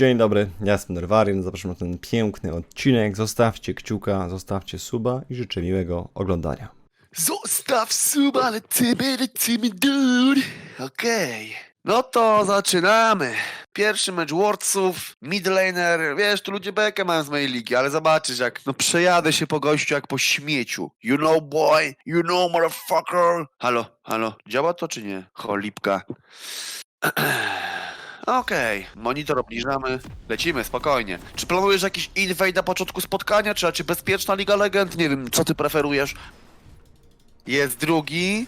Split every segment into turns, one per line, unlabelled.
Dzień dobry, ja jestem Nerwarian, zapraszam na ten piękny odcinek. Zostawcie kciuka, zostawcie suba i życzę miłego oglądania.
Zostaw suba, lecimy, lecimy, dude. Okej. No to zaczynamy. Pierwszy mecz Wordsów, midlaner. Wiesz, tu ludzie bekę mają z mojej ligi, ale zobaczysz jak, no przejadę się po gościu jak po śmieciu. You know boy, you know motherfucker. Halo, halo, działa to czy nie? Cholipka. Okej, monitor obniżamy, lecimy, spokojnie. Czy planujesz jakiś invade na początku spotkania, czy raczej bezpieczna Liga Legend? Nie wiem, co ty preferujesz? Jest drugi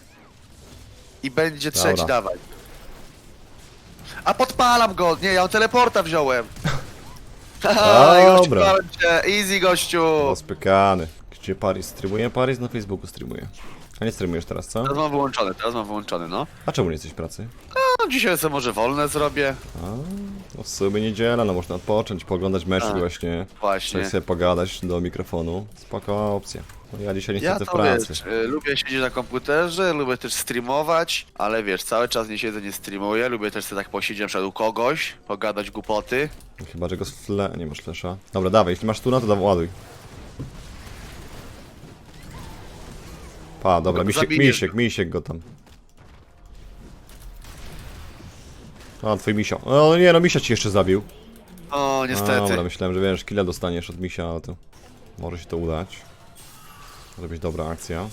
i będzie trzeci,
Dobra.
dawaj. A podpalam go! Nie, ja teleporta wziąłem. Haha,
Dobra.
cię. Easy gościu!
Rozpykany. Gdzie Paris streamuje? Paris na Facebooku streamuje. A nie streamujesz teraz, co?
Teraz mam wyłączony, teraz mam wyłączony, no.
A czemu nie jesteś w pracy?
No dzisiaj sobie może wolne zrobię.
A, no w sumie niedziela, no można odpocząć, poglądać mecz
Tak.
właśnie.
Właśnie.
Tak sobie pogadać do mikrofonu. Spoko opcja. No ja dzisiaj
Ja
niestety w
to
pracy.
wiesz, y, lubię siedzieć na komputerze, lubię też streamować, ale wiesz, cały czas nie siedzę, nie streamuję, lubię też sobie tak posiedzieć na przykład u kogoś, pogadać głupoty.
Chyba, że go z fle... nie masz flesza. Dobra, dawaj, jeśli masz tu, no to dawaj, ładuj. Pa, dobra,
Go
misiek,
zabijesz.
misiek, misiek go tam. A, twój misio. O nie, no misia ci jeszcze zabił.
O,
A,
niestety.
Dobra, myślałem, że wiesz, killa dostaniesz od misia, ale to może się to udać. Może być dobra akcja.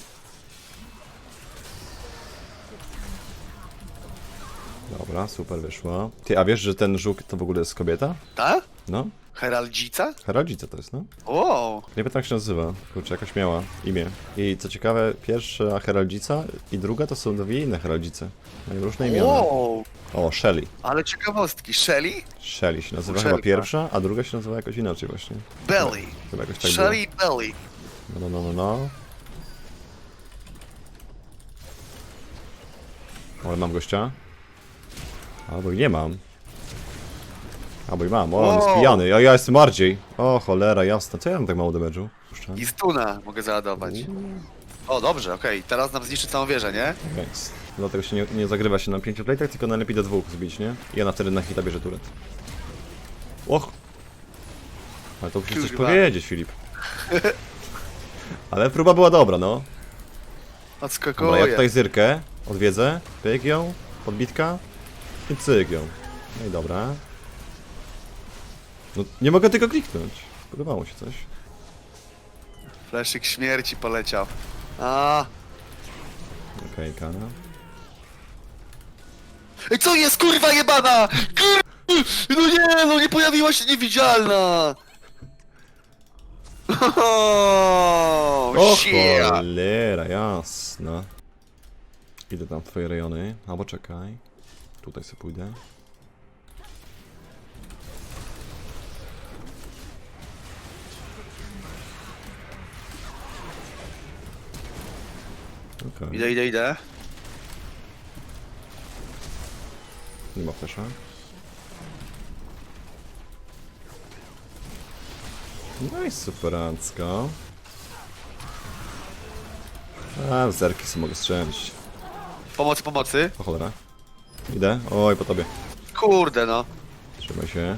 Dobra, super wyszła. Ty, a wiesz, że ten żuk to w ogóle jest kobieta?
Tak?
No,
Heraldzica?
Heraldzica to jest, no.
O,
Nie pamiętam jak się nazywa. Kurczę, jakaś miała imię. I co ciekawe, pierwsza heraldzica i druga to są dwie inne heraldzice. Mają różne imiona.
wow,
O, Shelly.
ale ciekawostki. Shelly?
Shelly się nazywa
Shelly,
chyba pierwsza, a druga się nazywa jakoś inaczej właśnie.
Belly.
Chyba jakoś tak
Shelly Belly.
było. No, no, no, no. Ale mam gościa. Albo i nie mam. Albo i mam. O, on jest
Wow.
pijany. A ja jestem bardziej. O, cholera, jasne. Co ja mam tak mało damage'u? Puszczę.
I stuna mogę załadować. O, dobrze, okej. Teraz nam zniszczy całą wieżę, nie?
Więc dlatego się nie, nie zagrywa się na pięciu plate'ach, tylko najlepiej do dwóch zbić, nie? I ona wtedy na hita bierze turet. Och! Ale to musisz coś
Kurwa.
powiedzieć, Filip. Ale próba była dobra, no. Dobra, ja tutaj zyrkę, odwiedzę, pyk ją, podbitka i cyk ją. No i dobra. No, nie mogę tego kliknąć. Podobało się coś.
Fleszyk śmierci poleciał. A,
Okej, kara.
Ej, co jest kurwa jebana? Kur... No nie, no nie pojawiła się niewidzialna! O,
O
shit.
cholera, jasna. Idę tam w twoje rejony. Albo czekaj. Tutaj sobie pójdę. Okej,
Idę, idę, idę.
nie ma flesza. No i superancko. A, zerki sobie mogę strzelić.
Pomocy, pomocy.
O cholera. Idę? Oj, po tobie.
Kurde no.
Trzymaj się.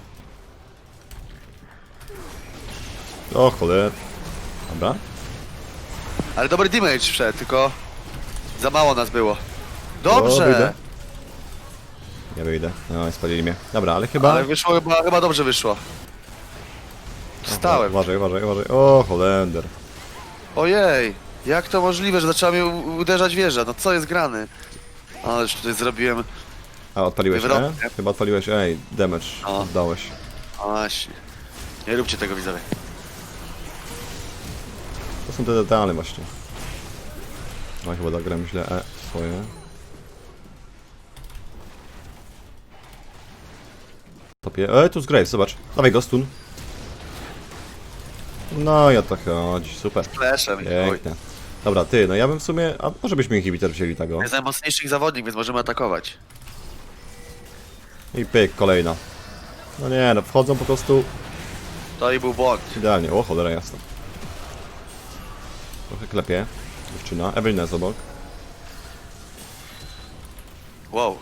O cholera. Dobra.
Ale dobry damage wszedł, tylko za mało nas było.
O, wyjdę.
Dobrze!
Ja wyjdę. No spalili mnie. Dobra, ale chyba...
Ale wyszło chyba, chyba dobrze wyszło. Stałem.
Uważaj, uważaj, uważaj. O, Holender.
Ojej, jak to możliwe, że zaczęła mnie u- uderzać wieża? No co jest grane? Ale już tutaj zrobiłem...
A, odpaliłeś,
Wywrotnie.
e? Chyba odpaliłeś, ej, damage.
O.
Oddałeś.
Właśnie. Nie róbcie tego widzowie.
To są te detale właśnie. No chyba zagram źle E swoje. Topie. E, tu z Graves, zobacz. Dawaj go, stun. No i o to chodzi, super. Pięknie. Dobra, ty, no ja bym w sumie... A może byśmy inhibitor wzięli tego?
Jest najmocniejszy ich zawodnik, więc możemy atakować.
I pyk, kolejna. No nie, no wchodzą po prostu
To i był błąd.
idealnie. O, cholera jasna. Trochę klepie. Dziewczyna. Ewelina jest obok.
Wow.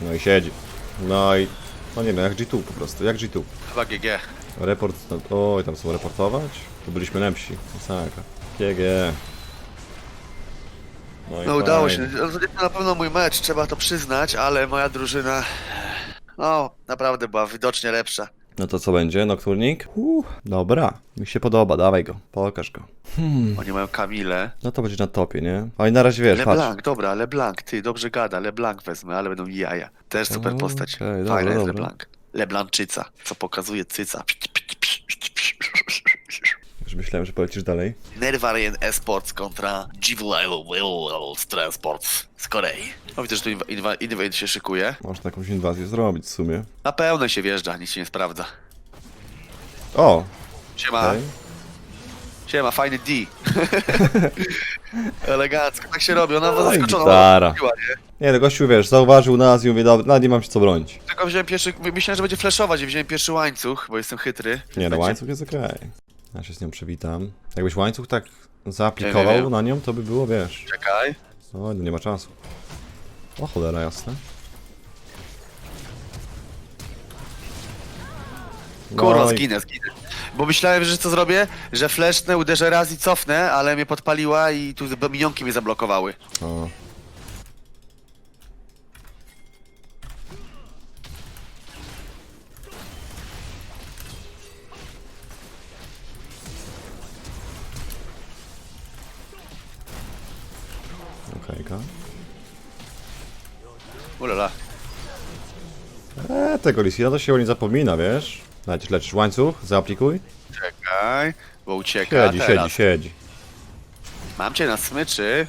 No i siedzi. No i No nie wiem, jak G2 po prostu, jak G2.
Chyba GG.
Report, no, oj, tam są reportować? Tu byliśmy lepsi, masakra. GG. i
No udało się.
fajnie.
No, To na pewno mój mecz, trzeba to przyznać, ale moja drużyna... No, naprawdę była widocznie lepsza.
No to co będzie, Nocturnik? Uh, dobra, mi się podoba, dawaj go, pokaż go.
Oni mają Kamilę.
No to będzie na topie, nie? Oj, na razie wiesz, patrz.
LeBlanc, dobra, LeBlanc, ty, dobrze gada, LeBlanc wezmę, ale będą jaja. Też super postać.
okej,
Fajna
dobra,
jest
dobra.
LeBlanc. LeBlancczyca, co pokazuje cyca.
Już myślałem, że polecisz dalej.
Nervarian Esports kontra World Transports z Korei. No widzę, że tu inwa- inwa- inwade się szykuje.
Można jakąś inwazję zrobić w sumie.
Na pełne się wjeżdża, nic się nie sprawdza.
O!
Siema,
okej.
siema, fajny D. Elegancko, tak się robi, ona
No i
zaskoczona.
gitara.
ona nie?
Nie, no gościu, wiesz, zauważył nas i mówię, dobra, nie mam się co bronić.
Tylko wziąłem pierwszy, myślałem, że będzie flashować i wziąłem pierwszy łańcuch, bo jestem chytry.
Nie, no łańcuch jest okej. Ja się z nią przywitam. Jakbyś łańcuch tak zaaplikował na nią, to by było, wiesz...
Czekaj.
O, no nie ma czasu. O cholera, jasne.
Kurwa,
No i-
zginę, zginę. Bo myślałem, że co zrobię? Że flashnę, uderzę raz i cofnę, ale mnie podpaliła i tu minionki mnie zablokowały.
O. Okejka.
Ulala.
Eee, tego Lisina to się o nie zapomina, wiesz? Najpierw leczysz łańcuch, zaaplikuj.
Czekaj, bo ucieka
Siedzi,
teraz.
siedzi, siedzi.
Mam cię na smyczy.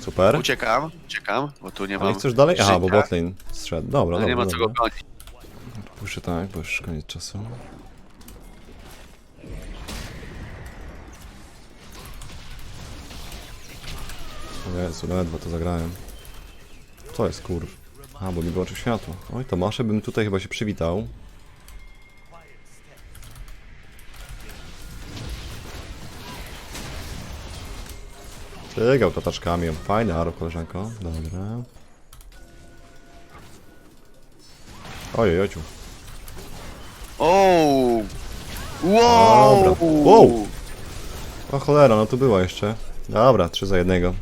Super.
Uciekam, uciekam, bo tu nie mam
nie chcesz dalej? Aha, bo
życia.
botlane strzedł. Dobra,
No
dobra,
nie ma co go gonić.
Puszczę tak, bo już koniec czasu. Jezu, ledwo to zagrałem. Co jest kurw? A, bo mi wyłączył światło. Oj, Tomasze bym tutaj chyba się przywitał. Tygał tataczkami. Fajny aro, koleżanko. Dobra. Ojej, ojciu.
Ooo! Wow!
Dobra. Wow! O cholera, no tu była jeszcze. Dobra, 3 za jednego.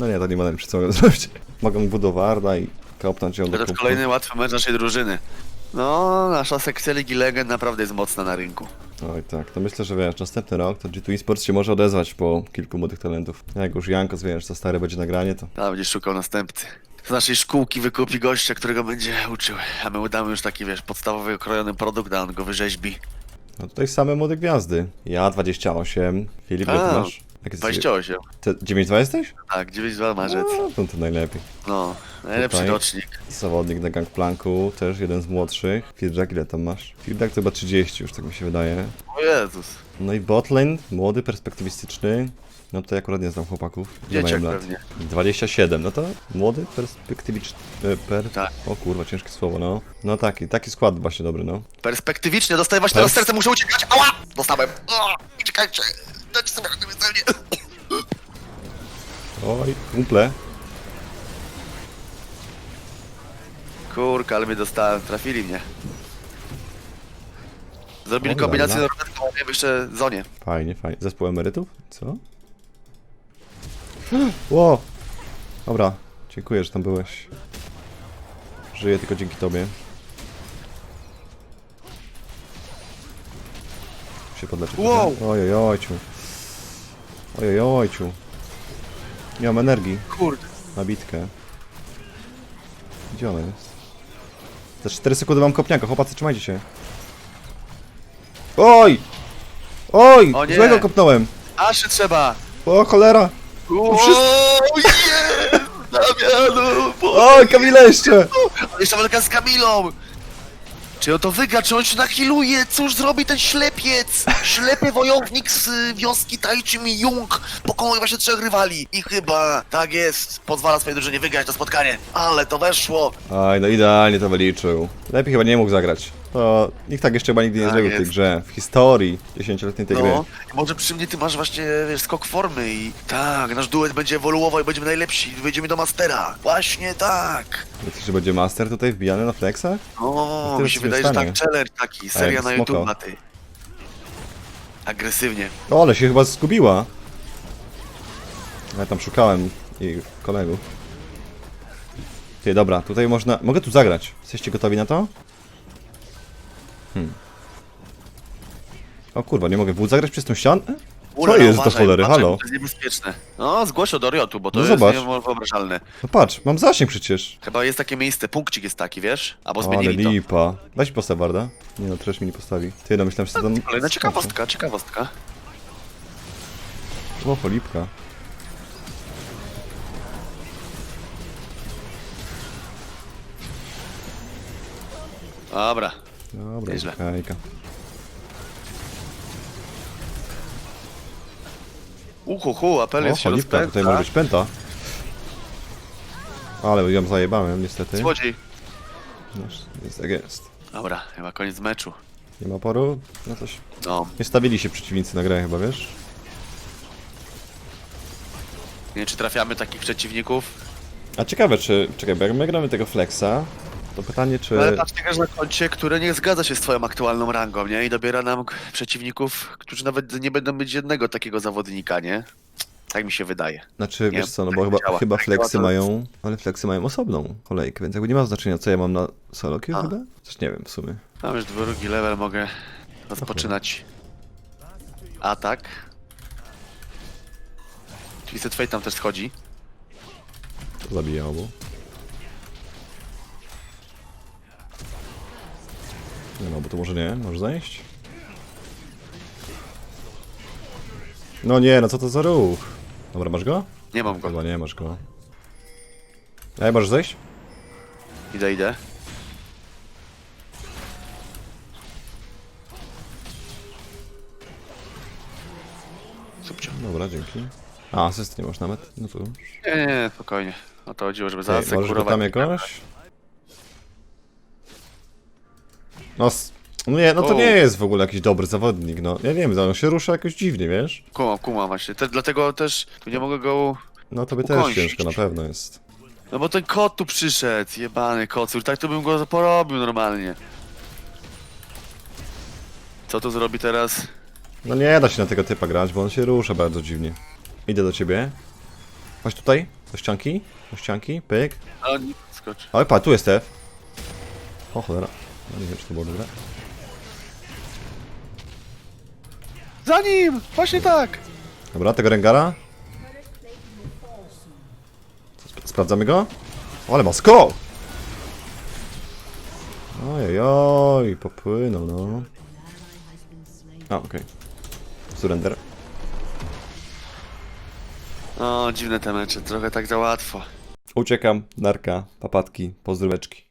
No nie, to nie ma przy co mogę zrobić. Mogę budowarda i kopnąć ją do
To jest kolejny łatwy mecz naszej drużyny. No, nasza sekcja Ligi Legend naprawdę jest mocna na rynku.
Oj tak, to myślę, że wiesz, następny rok to G2 Esports się może odezwać po kilku młodych talentów. Jak już Jankos, wiesz, za stare będzie nagranie, to...
Tam będzie szukał następcy. Z naszej szkółki wykupi gościa, którego będzie uczył. A my udamy już taki, wiesz, podstawowy okrojony produkt, a on go wyrzeźbi.
No tutaj same młode gwiazdy. Ja 28, Filip, jak ty masz? Jak jest
28.
Ty 9-2 jesteś?
Tak, 9-2 marzec.
No, to, to najlepiej.
No, najlepszy
Tutaj.
rocznik.
Zawodnik na Gangplanku, też jeden z młodszych. Firjack, ile tam masz? Firjack to chyba 30 już, tak mi się wydaje.
O Jezus.
No i botlane, młody, perspektywistyczny. No to ja akurat nie znam chłopaków. Nie
Dzieciak
mają lat.
pewnie.
27, no to młody, perspektywiczny. e, Per...
Tak.
O kurwa, ciężkie słowo, no. No taki, taki skład właśnie dobry, no.
Perspektywicznie dostaję właśnie teraz
Pers-
serce, muszę uciekać. Ała! Dostałem. O, uciekajcie. Dajcie sobie mnie.
Oj, kumple.
Kurka, ale mnie dostałem. Trafili mnie. Zrobili
O,
kombinację
lala.
norweską, a ja w jeszcze zonie.
Fajnie, fajnie. Zespół emerytów? Co? Ło! Dobra, dziękuję, że tam byłeś. Żyję tylko dzięki tobie. Się podleczyć.
Wow!
Ojej, ojciu. Ojej, ojciu. Nie mam energii
Kurde.
na bitkę. Gdzie ona jest? Za 4 sekundy mam kopniaka, chłopacy, trzymajcie się. Oj! Oj!
O nie!
Złego kopnąłem!
Aszy trzeba.
O cholera! Wszystko-
jest! Damianu! bo-
Oj, Kamila jeszcze!
Jeszcze walka z Kamilą! Czy on to wygra? Czy on się nachiluje? Cóż zrobi ten ślepiec? Ślepy wojownik z y, wioski Taichi Mi Jung pokonał właśnie trzech rywali. I chyba, tak jest, pozwala swojej drużynie wygrać to spotkanie. Ale to weszło.
Oj, no idealnie to wyliczył. Lepiej chyba nie mógł zagrać. To nikt tak jeszcze chyba nigdy nie
Tak
zrobił w tej
jest.
grze. W historii 10-letniej tej gry.
No, i może przy mnie ty masz właśnie, wiesz, skok formy i tak, nasz duet będzie ewoluował i będziemy najlepsi, będziemy do mastera. Właśnie tak.
Myślisz, że będzie master tutaj wbijany na flexach?
O,
tyle
mi się wydaje, że tak, challenge taki, seria na
spoko.
YouTube na ty. Agresywnie.
O, ale się chyba zgubiła. Ja tam szukałem jej kolegów. Ty, dobra, tutaj można... Mogę tu zagrać. Jesteście gotowi na to? Hmm. O kurwa, nie mogę wód zagrać przez tą ścianę? Co jest do cholery, halo?
To jest niebezpieczne. No, zgłoś od Oriotu, bo to
No
jest
zobacz.
niewyobrażalne.
No patrz, mam zasięg przecież.
Chyba jest takie miejsce, punkcik jest taki, wiesz? Albo
Ale
zmienili to.
lipa. Weź postawę, Barda. Nie no, też mi nie postawi. Ty, no myślałem, że to tam...
Kolejna ciekawostka, ciekawostka.
O, polipka.
Dobra.
Dobra,
Nieźle.
hejka.
Uhu, hu, apel
O,
jest się
polipka, tutaj może być pęta. Ale ją zajebałem, niestety.
Złodziej.
No, jest jak jest.
Dobra, chyba koniec meczu.
Nie ma poru? No coś.
No,
Nie stawili się przeciwnicy na grę chyba, wiesz?
nie wiem czy trafiamy takich przeciwników.
A ciekawe, czy... Czekaj, bo jak my gramy tego flexa, to pytanie, czy...
Ale patrz, grasz na koncie, które nie zgadza się z twoją aktualną rangą, nie? I dobiera nam przeciwników, którzy nawet nie będą mieć jednego takiego zawodnika, nie? Tak mi się wydaje.
Znaczy,
Nie,
wiesz co, no
tak
bo chyba,
działa.
chyba
Tak
flexy
to-
mają... Ale flexy mają osobną kolejkę, więc jakby nie ma znaczenia, co ja mam na solo queue chyba? Coś nie wiem w sumie.
Mam już drugi level, mogę rozpoczynać atak. Twisted Fate tam też schodzi.
To zabija obu. Nie no, bo to może nie, może zajść? No nie, no co to za ruch? Dobra, masz go?
Nie mam go.
Chyba nie, masz go. Ej, możesz zejść?
Idę, idę. Subcio.
Dobra, dzięki. A, asyst nie masz nawet? No to już.
Nie, nie, nie, spokojnie. O to chodziło, żeby
Ej, możesz go tam jakoś? No, s- no nie, no to
O.
nie jest w ogóle jakiś dobry zawodnik, no. Ja nie wiem, on się rusza jakoś dziwnie, wiesz?
Kumam, kumam właśnie. Te, dlatego też tu nie mogę go...
No to by też
Ukąsić.
ciężko na pewno jest.
No bo ten kot tu przyszedł, jebany kocur. Tak to bym go porobił normalnie. Co to zrobi teraz?
No nie da się na tego typa grać, bo on się rusza bardzo dziwnie. Idę do ciebie. Chodź tutaj, do ścianki, do ścianki, pyk.
A, nie, skocz.
Oj, pa, tu jest Stef. O cholera. No nie wiem, czy to było dobre.
Za nim! Właśnie tak!
Dobra, tego Rengara. Sp- Sprawdzamy go. O, ale ma skok! Ojej, oj, popłynął, no. A, okej. Surrender.
O, dziwne te mecze, trochę tak za łatwo.
Uciekam, narka, papatki, pozdróweczki.